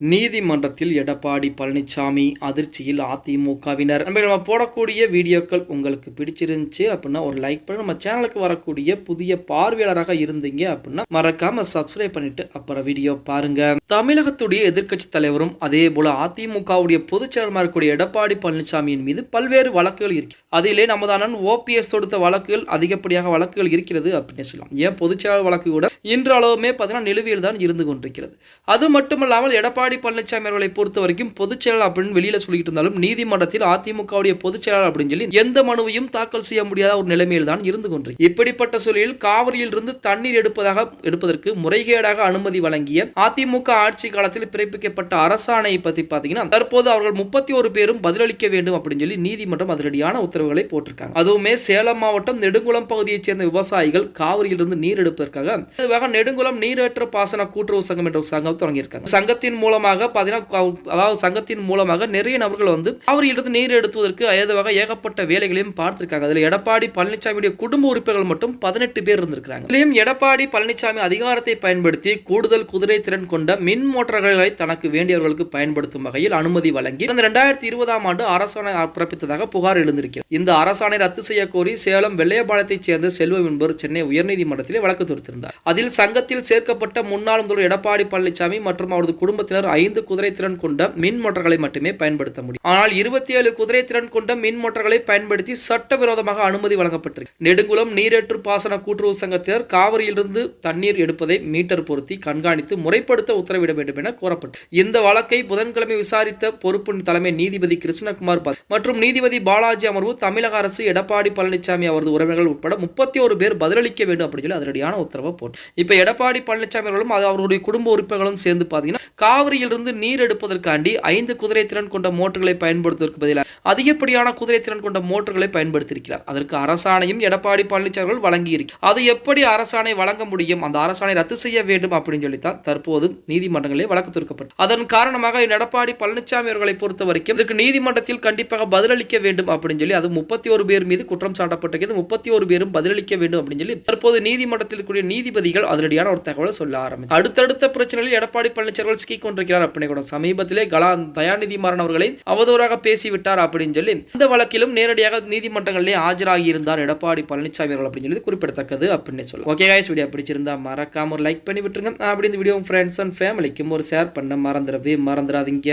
நீதிமன்றத்தில் எடப்பாடி பழனிசாமி அதிர்ச்சியில் அதிமுகவினர். நம்ம நம்ம போடக்கூடிய வீடியோக்கள் உங்களுக்கு பிடிச்சிருந்துச்சு அப்படின்னா ஒரு லைக் பண்ணி. நம்ம சேனலுக்கு வரக்கூடிய புதிய பார்வையாளராக இருந்தீங்க அப்படின்னா மறக்காம சப்ஸ்கிரைப் பண்ணிட்டு அப்புறம் வீடியோ பாருங்க. தமிழகத்துடைய எதிர்க்கட்சி தலைவரும் அதே போல அதிமுகவுடைய பொதுச் செயலருமா இருக்கக்கூடிய எடப்பாடி பழனிசாமியின் மீது பல்வேறு வழக்குகள் இருக்கு. அதிலே நமது அண்ணன் ஓபிஎஸ் தொடுத்த வழக்குகள் அதிகப்படியாக வழக்குகள் இருக்கிறது அப்படின்னு சொல்லலாம். ஏன் பொதுச் செயலாளர் வழக்கு கூட இன்று அளவுமே பார்த்தீங்கன்னா நிலுவையில் தான் இருந்து கொண்டிருக்கிறது. அது மட்டுமல்லாமல் எடப்பாடி பழனிசாமி அவர்களை பொறுத்த வரைக்கும் பொதுச் செயலாளர் அப்படின்னு வெளியில சொல்லிட்டு இருந்தாலும் நீதிமன்றத்தில் அதிமுகவுடைய பொதுச் செயலாளர் அப்படின்னு சொல்லி எந்த மனுவையும் தாக்கல் செய்ய முடியாத ஒரு நிலைமையில் தான் இருந்து கொண்டிருக்கு. இப்படிப்பட்ட சூழலில் காவிரியில் இருந்து தண்ணீர் எடுப்பதாக எடுப்பதற்கு முறைகேடாக அனுமதி வழங்கிய அதிமுக ஆட்சி காலத்தில் பிறப்பிக்கப்பட்ட அரசாணையை பற்றி பார்த்தீங்கன்னா தற்போது அவர்கள் முப்பத்தி ஒரு பேரும் பதிலளிக்க வேண்டும் அப்படின்னு சொல்லி நீதிமன்றம் அதிரடியான உத்தரவுகளை போட்டிருக்காங்க. அதுவுமே சேலம் மாவட்டம் நெடுங்குளம் பகுதியைச் சேர்ந்த விவசாயிகள் காவிரியிலிருந்து நீர் எடுப்பதற்காக இதுவாக நெடுங்குளம் நீரேற்ற பாசன கூட்டுறவு சங்கம் என்ற சங்கம் தொடங்கியிருக்காங்க. சங்கத்தின் மூலமாக பாத்தீங்கன்னா அதாவது சங்கத்தின் மூலமாக நிறைய நபர்கள் வந்து காவிரியிலிருந்து நீர் எடுத்துவதற்கு ஏதுவாக ஏகப்பட்ட வேலைகளையும் பார்த்திருக்காங்க. அதில் எடப்பாடி பழனிசாமியுடைய குடும்ப உறுப்பினர்கள் மட்டும் பதினெட்டு பேர் இருந்திருக்காங்க எடப்பாடி பழனிசாமி அதிகாரத்தை பயன்படுத்தி கூடுதல் குதிரை திறன் கொண்ட மின் மோட்டார்களை தனக்கு வேண்டியவர்களுக்கு பயன்படுத்தும் வகையில் அனுமதி வழங்கி கடந்த இரண்டாயிரத்தி இருபதாம் ஆண்டு அரசாணை பிறப்பித்ததாக புகார் எழுந்திருக்கிறது. இந்த அரசாணை ரத்து செய்ய கோரி சேலம் வெள்ளையபாளையத்தைச் சேர்ந்த செல்வம் என்பவர் சென்னை உயர்நீதிமன்றத்தில் வழக்கு தொடுத்திருந்தார். அதில் சங்கத்தில் சேர்க்கப்பட்ட முன்னாள் முதல்வர் எடப்பாடி பழனிசாமி மற்றும் அவரது குடும்பத்தினர் ஐந்து குதிரை திறன் கொண்ட மின் மோட்டார்களை மட்டுமே பயன்படுத்த முடியும். ஆனால் இருபத்தி ஏழு குதிரை திறன் கொண்ட மின் மோட்டார்களை பயன்படுத்தி சட்டவிரோதமாக அனுமதி வழங்கப்பட்டிருக்கு. நெடுங்குளம் நீரேற்று பாசன கூட்டுறவு சங்கத்தினர் காவிரியிலிருந்து தண்ணீர் எடுப்பதை மீட்டர் பொருத்தி கண்காணித்து முறைப்படுத்த உத்தரவிட வேண்டும் என கோரப்பட்டது இந்த வழக்கை புதன்கிழமை விசாரித்த பொறுப்பு தலைமை நீதிபதி கிருஷ்ணகுமார் பத் மற்றும் நீதிபதி பாலாஜி அமர்வு தமிழக அரசு எடப்பாடி பழனிசாமி அவரது உறவினர்கள் உட்பட முப்பத்தி ஒரு பேர் பதிலளிக்க வேண்டும் அப்படின்னு சொல்லி அதிரடியான உத்தரவை போட்டு இப்ப எடப்பாடி பழனிசாமி அவர்களும் அது அவருடைய குடும்ப உறுப்பினர்களும் சேர்ந்து பாத்தீங்கன்னா காவிரியிலிருந்து நீர் எடுப்பதற்காண்டி ஐந்து குதிரை திறன் கொண்ட மோட்டர்களை பயன்படுத்துவதற்கு பதிலாக அதிகப்படியான குதிரை திறன் கொண்ட மோட்டர்களை பயன்படுத்தியிருக்கிறார். அதற்கு அரசாணையும் எடப்பாடி பழனிசாமி அவர்கள் வழங்கியிருக்கிறார் அது எப்படி அரசாணை வழங்க முடியும்? அந்த அரசாணை ரத்து செய்ய வேண்டும் அப்படின்னு சொல்லித்தான் தற்போது நீதி நீதிமன்றங்களிலே வழக்கு தொடுக்கப்பட்டது. அதன் காரணமாக எடப்பாடி பழனிசாமி அவர்களை பொறுத்த வரைக்கும் இதற்கு நீதிமன்றத்தில் கண்டிப்பாக பதிலளிக்க வேண்டும் அப்படின்னு சொல்லி அது முப்பத்தி ஒரு பேர் மீது குற்றம் சாட்டப்பட்டிருக்கிறது. முப்பத்தி ஒரு பேரும் பதிலளிக்க வேண்டும் அப்படின்னு சொல்லி தற்போது நீதிமன்றத்தில் கூடிய நீதிபதிகள் அதிரடியான ஒரு தகவலை சொல்ல ஆரம்பிச்சு அடுத்தடுத்த பிரச்சனையில் எடப்பாடி பழனிசாமி அவர்கள் சிக்கிக் கொண்டிருக்கிறார் அப்படின்னு கூட சமீபத்திலே கலா தயாநிதி மாறன் அவர்களை அவதூறாக பேசிவிட்டார் அப்படின்னு சொல்லி இந்த வழக்கிலும் நேரடியாக நீதிமன்றங்களிலே ஆஜராகி இருந்தார் எடப்பாடி பழனிசாமி அவர்கள் அப்படின்னு சொல்லி குறிப்பிடத்தக்கது அப்படின்னு சொல்லலாம். ஓகே guys வீடியோ பிடிச்சிருந்தா மறக்காம ஒரு லைக் பண்ணி விட்டுருங்க. அப்படி இந்த வீடியோ ஃப்ரெண்ட்ஸ் அண்ட் ஃபேமிலிக்கும் ஒரு ஷேர் பண்ண மறந்துடவே மறந்துடாதீங்க.